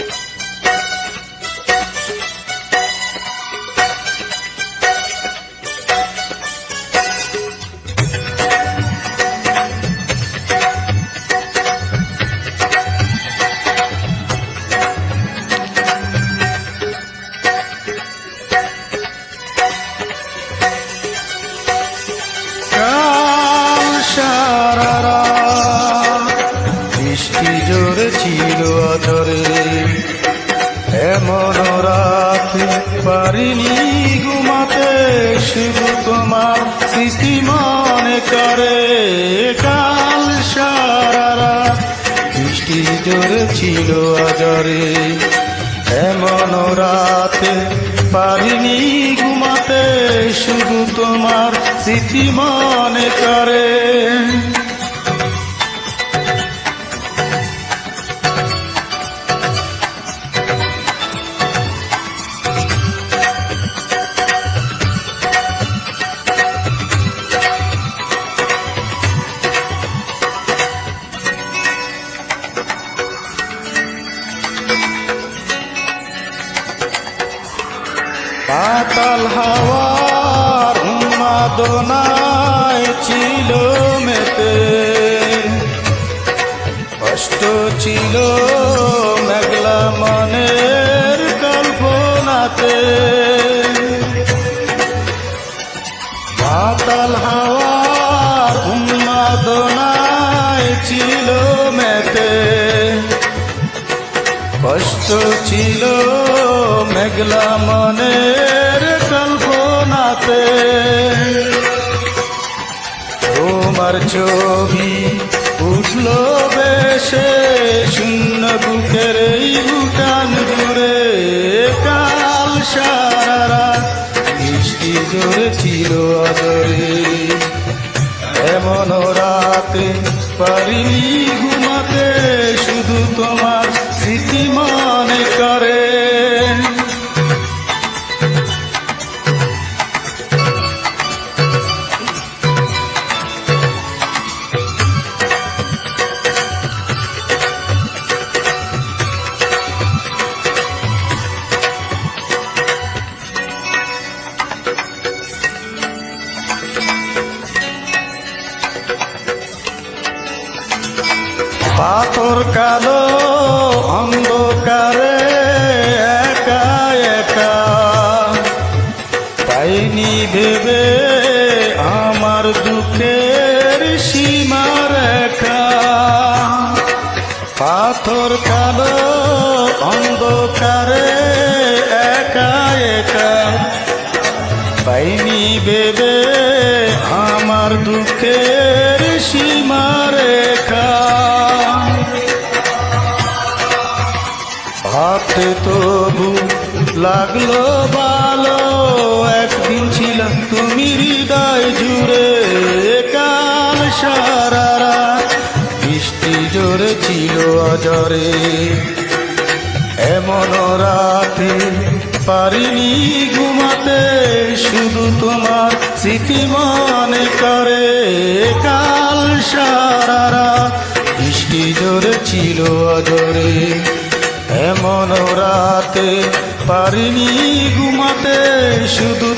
you. ছিল আদরে, এমন রাতে পারিনি ঘুমাতে, শুধু তোমার স্মৃতি মনে করে। কাল সারা রাত বৃষ্টি জোরে ছিল আজরে এমন রাতে পারিনি ঘুমাতে, শুধু তোমার স্মৃতি মনে করে। পাতাল হাওয়ার উন্মাদনায় ছিল মেতে। কষ্ট ছিল মেঘলা মনের কল্পনাতে। পাতাল হাওয়ার উন্মাদনায় ছিল মেতে। কষ্ট ছিল মেঘলা মনের কল্পনাতে। তোমার ছবি উঠল বেশে, শূন্য বুকের এই উঠান জুড়ে। কাল সারা বৃষ্টি জোরে ছিল আদরে। এমন রাতে পারিনি ঘুমাতে, শুধু পাথর কালো, অন্ধকারে একা একা। পাইনি ভেবে আমার দুঃখের সীমা রেখা। পাথর কালো, অন্ধকারে একা একা। পাইনি ভেবে আমার দুঃখের সীমা ভাবতে তবু লাগল ভালো। একদিন ছিলাম তুমি হৃদয় জুড়ে কাল সারা রাত বৃষ্টি জোরে ছিল অজরে এমন রাতে পারিনি ঘুমাতে, শুধু তোমার স্মৃতি মনে করে কাল সারা রাত বৃষ্টি জোরে ছিল অজরে এমন রাতে পারিনি ঘুমাতে শুধু